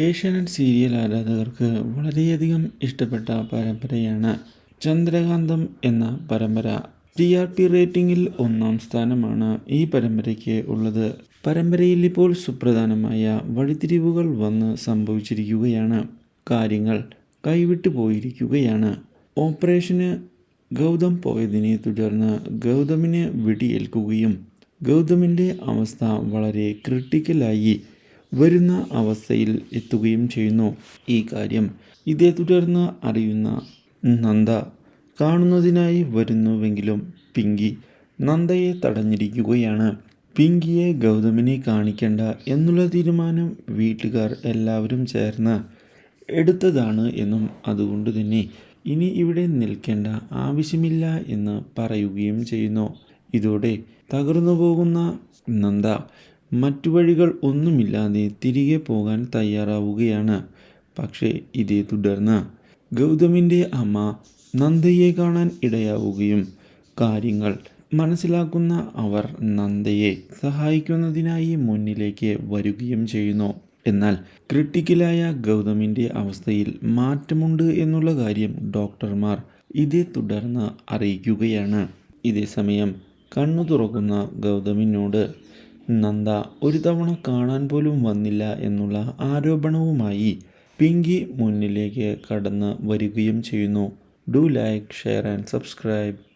Asianet serial ആരാധകർക്ക് വളരെയധികം ഇഷ്ടപ്പെട്ട പരമ്പരയാണ് ചന്ദ്രകാന്തം എന്ന പരമ്പര. ടി ആർ പി റേറ്റിംഗിൽ ഒന്നാം സ്ഥാനമാണ് ഈ പരമ്പരയ്ക്ക് ഉള്ളത്. പരമ്പരയിൽ ഇപ്പോൾ സുപ്രധാനമായ വഴിത്തിരിവുകൾ വന്ന് സംഭവിച്ചിരിക്കുകയാണ്. കാര്യങ്ങൾ കൈവിട്ടു പോയിരിക്കുകയാണ്. ഓപ്പറേഷന് ഗൗതം പോയതിനെ തുടർന്ന് ഗൗതമിന് വെടിയേൽക്കുകയും ഗൗതമിന്റെ അവസ്ഥ വളരെ ക്രിട്ടിക്കലായി വരുന്ന അവസ്ഥയിൽ എത്തുകയും ചെയ്യുന്നു. ഈ കാര്യം ഇതേ തുടർന്ന് അറിയുന്ന നന്ദ കാണുന്നതിനായി വരുന്നുവെങ്കിലും പിങ്കി നന്ദയെ തടഞ്ഞിരിക്കുകയാണ്. പിങ്കിയെ ഗൗതമിനെ കാണിക്കേണ്ട എന്നുള്ള തീരുമാനം വീട്ടുകാർ എല്ലാവരും ചേർന്ന് എടുത്തതാണ് എന്നും അതുകൊണ്ട് തന്നെ ഇനി ഇവിടെ നിൽക്കേണ്ട ആവശ്യമില്ല എന്ന് പറയുകയും ചെയ്യുന്നു. ഇതോടെ തകർന്നു പോകുന്ന നന്ദ മറ്റു വഴികൾ ഒന്നുമില്ലാതെ തിരികെ പോകാൻ തയ്യാറാവുകയാണ്. പക്ഷേ ഇതേ തുടർന്ന് ഗൗതമിന്റെ അമ്മ നന്ദയെ കാണാൻ ഇടയാവുകയും കാര്യങ്ങൾ മനസ്സിലാക്കുന്ന അവർ നന്ദയെ സഹായിക്കുന്നതിനായി മുന്നിലേക്ക് വരികയും ചെയ്യുന്നു. എന്നാൽ ക്രിട്ടിക്കലായ ഗൗതമിന്റെ അവസ്ഥയിൽ മാറ്റമുണ്ട് എന്നുള്ള കാര്യം ഡോക്ടർമാർ ഇതേ തുടർന്ന് അറിയിക്കുകയാണ്. ഇതേസമയം കണ്ണു തുറക്കുന്ന ഗൗതമിനോട് നന്ദ ഒരു തവണ കാണാൻ പോലും വന്നില്ല എന്നുള്ള ആരോപണവുമായി പിങ്കി മുന്നിലേക്ക് കടന്ന് വരികയും ചെയ്യുന്നു. Do like share and subscribe.